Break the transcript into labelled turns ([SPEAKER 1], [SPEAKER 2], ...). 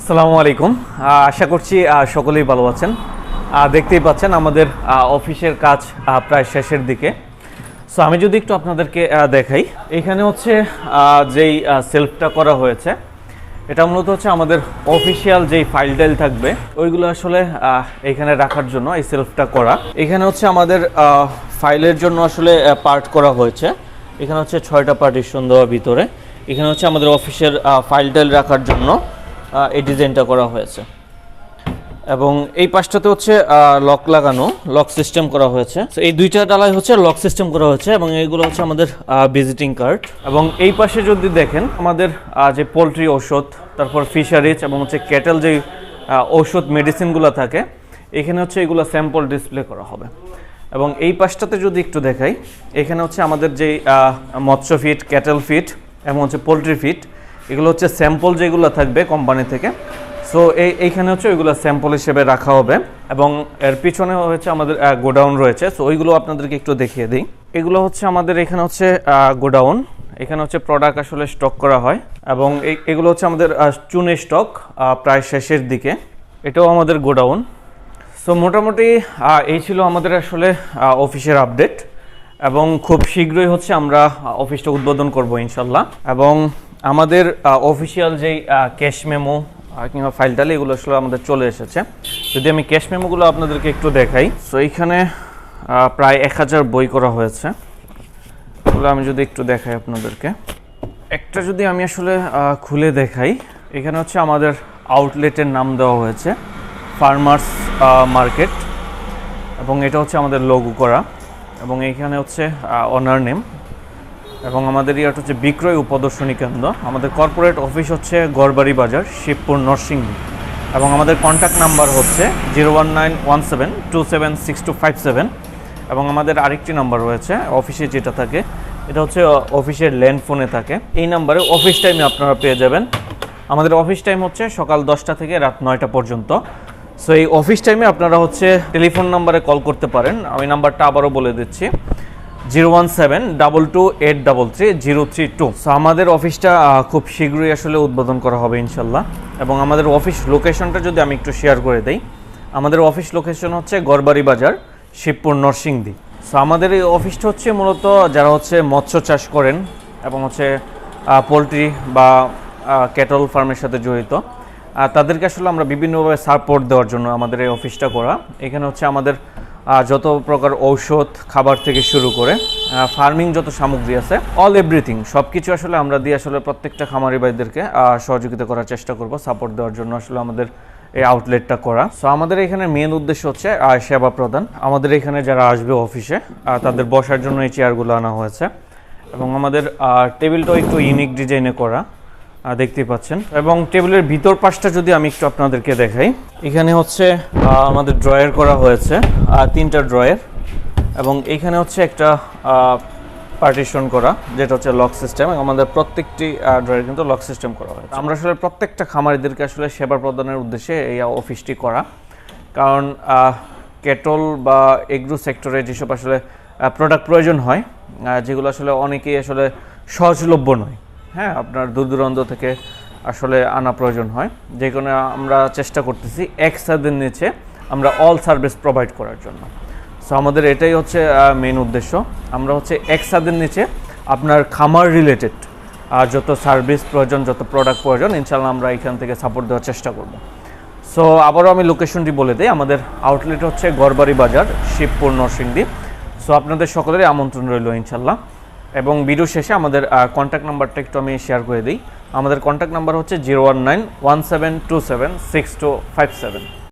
[SPEAKER 1] আসসালামু আলাইকুম। আশা করছি সকলেই ভালো আছেন। দেখতেই পাচ্ছেন আমাদের অফিসের কাজ প্রায় শেষের দিকে। সো আমি যদি একটু আপনাদেরকে দেখাই। এখানে হচ্ছে যেই সেলফটা করা হয়েছে, এটা মূলত হচ্ছে আমাদের অফিসিয়াল যেই ফাইল টাইল থাকবে, ওইগুলো আসলে এখানে রাখার জন্য এই সেলফটা করা। এখানে হচ্ছে আমাদের ফাইলের জন্য আসলে পার্ট করা হয়েছে। এখানে হচ্ছে ছয়টা পার্টিশন দেওয়া ভিতরে। এখানে হচ্ছে আমাদের অফিসের ফাইল টাইল রাখার জন্য এই ডিজাইনটা করা হয়েছে। এবং এই পাশটাতে হচ্ছে লক লাগানো, লক সিস্টেম করা হয়েছে। এই দুইটা ডালাই হচ্ছে লক সিস্টেম করা হয়েছে এবং এইগুলো হচ্ছে আমাদের ভিজিটিং কার্ড এবং এই পাশে যদি দেখেন, আমাদের যে পোলট্রি ঔষধ, তারপর ফিশারিজ এবং হচ্ছে ক্যাটেল যে ঔষধ মেডিসিনগুলো থাকে, এখানে হচ্ছে এগুলো স্যাম্পল ডিসপ্লে করা হবে। এবং এই পাশটাতে যদি একটু দেখাই, এখানে হচ্ছে আমাদের যে মৎস্য ফিট ক্যাটেল ফিট এবং হচ্ছে পোলট্রি ফিট এগুলো হচ্ছে স্যাম্পল যেগুলো থাকবে কোম্পানি থেকে। সো এই, এইখানে হচ্ছে ওইগুলো স্যাম্পল হিসেবে রাখা হবে। এবং এর পিছনে হচ্ছে আমাদের গোডাউন রয়েছে। সো ওইগুলো আপনাদেরকে একটু দেখিয়ে দিই। এগুলো হচ্ছে আমাদের এখানে হচ্ছে গোডাউন। এখানে হচ্ছে প্রোডাক্ট আসলে স্টক করা হয়। এবং এগুলো হচ্ছে আমাদের চুনের স্টক প্রায় শেষের দিকে। এটাও আমাদের গোডাউন। সো মোটামুটি এই ছিল আমাদের আসলে অফিসের আপডেট এবং খুব শীঘ্রই হচ্ছে আমরা অফিসটা উদ্বোধন করব ইনশাল্লাহ। এবং আমাদের অফিসিয়াল যেই ক্যাশ মেমো কিংবা ফাইল টাইল এগুলো আসলে আমাদের চলে এসেছে। যদি আমি ক্যাশ মেমোগুলো আপনাদেরকে একটু দেখাই। সো এইখানে প্রায় এক হাজার বই করা হয়েছে। এগুলো আমি যদি একটু দেখাই আপনাদেরকে। একটা যদি আমি আসলে খুলে দেখাই, এখানে হচ্ছে আমাদের আউটলেটের নাম দেওয়া হয়েছে ফার্মার্স মার্কেট এবং এটা হচ্ছে আমাদের লোগো করা। এবং এইখানে হচ্ছে অনার নেম এবং আমাদের ইয়াটা হচ্ছে বিক্রয় ও প্রদর্শনী কেন্দ্র। আমাদের কর্পোরেট অফিস হচ্ছে গড়বাড়ি বাজার, শিবপুর, নরসিংদী। এবং আমাদের কন্ট্যাক্ট নাম্বার হচ্ছে zero one nine one seven two seven six two five seven এবং আমাদের আরেকটি নাম্বার রয়েছে অফিসে যেটা থাকে, এটা হচ্ছে অফিসের ল্যান্ড ফোনে থাকে। এই নাম্বারে অফিস টাইমে আপনারা পেয়ে যাবেন। আমাদের অফিস টাইম হচ্ছে সকাল দশটা থেকে রাত নয়টা পর্যন্ত। সো এই অফিস টাইমে আপনারা হচ্ছে টেলিফোন নাম্বারে কল করতে পারেন। আমি নাম্বারটা আবারও বলে দিচ্ছি। Zero one seven double two eight double three zero three two. So আমাদের অফিসটা খুব শীঘ্রই আসলে উদ্বোধন করা হবে ইনশাল্লাহ। এবং আমাদের অফিস লোকেশনটা যদি আমি একটু শেয়ার করে দেই, আমাদের অফিস লোকেশন হচ্ছে গড়বাড়ি বাজার, শিবপুর নরসিংদী। সো আমাদের এই অফিসটা হচ্ছে মূলত যারা হচ্ছে মৎস্য চাষ করেন এবং হচ্ছে পোলট্রি বা ক্যাটল ফার্মের সাথে জড়িত তাদেরকে আসলে আমরা বিভিন্নভাবে সাপোর্ট দেওয়ার জন্য আমাদের এই অফিসটা করা। এখানে হচ্ছে আমাদের যত প্রকার ঔষধ, খাবার থেকে শুরু করে ফার্মিং যত সামগ্রী আছে অল এভরিথিং সব কিছু আসলে আমরা দিয়ে আসলে প্রত্যেকটা খামারি ভাইদেরকে সহযোগিতা করার চেষ্টা করব সাপোর্ট দেওয়ার জন্য আসলে আমাদের এই আউটলেটটা করা। সো আমাদের এখানে মেন উদ্দেশ্য হচ্ছে সেবা প্রদান। আমাদের এখানে যারা আসবে অফিসে তাদের বসার জন্য এই চেয়ারগুলো আনা হয়েছে। এবং আমাদের টেবিলটাও একটু ইউনিক ডিজাইনে করা। আহ, দেখতেই পাচ্ছেন। এবং টেবিলের ভিতর পাশটা যদি আমি একটু আপনাদেরকে দেখাই। এখানে হচ্ছে আমাদের ড্রয়ার করা হয়েছে তিনটা ড্রয়ার। এবং এখানে হচ্ছে একটা পার্টিশন করা যেটা হচ্ছে লক সিস্টেম আমাদের প্রত্যেকটি ড্রয়ার কিন্তু লক সিস্টেম করা হয়েছে। আমরা আসলে প্রত্যেকটা খামারিদেরকে আসলে সেবা প্রদানের উদ্দেশ্যে এই অফিসটি করা। কারণ কেটল বা এগ্রো সেক্টরে যেসব আসলে প্রোডাক্ট প্রয়োজন হয় যেগুলো আসলে অনেকেই আসলে সহজলভ্য নয়। হ্যাঁ আপনার দূর দূরান্ত থেকে আসলে আনা প্রয়োজন হয়। যে কারণে আমরা চেষ্টা করতেছি এক সাদের নিচে আমরা অল সার্ভিস প্রোভাইড করার জন্য। সো আমাদের এটাই হচ্ছে মেন উদ্দেশ্য। আমরা হচ্ছে এক ছাদের নিচে আপনার খামার রিলেটেড আর যত সার্ভিস প্রয়োজন, যত প্রোডাক্ট প্রয়োজন ইনশাল্লাহ আমরা এখান থেকে সাপোর্ট দেওয়ার চেষ্টা করব। সো আবারও আমি লোকেশনটি বলে দিই, আমাদের আউটলেট হচ্ছে গড়বাড়ি বাজার, শিবপুর, নরসিংদী। সো আপনাদের সকলেরই আমন্ত্রণ রইল ইনশাল্লাহ এবং ভিডিও শেষে আমাদের কন্ট্যাক্ট নাম্বারটা একটু আমি শেয়ার করে দিই। আমাদের কন্ট্যাক্ট নাম্বার হচ্ছে zero one nine one seven two seven six two five seven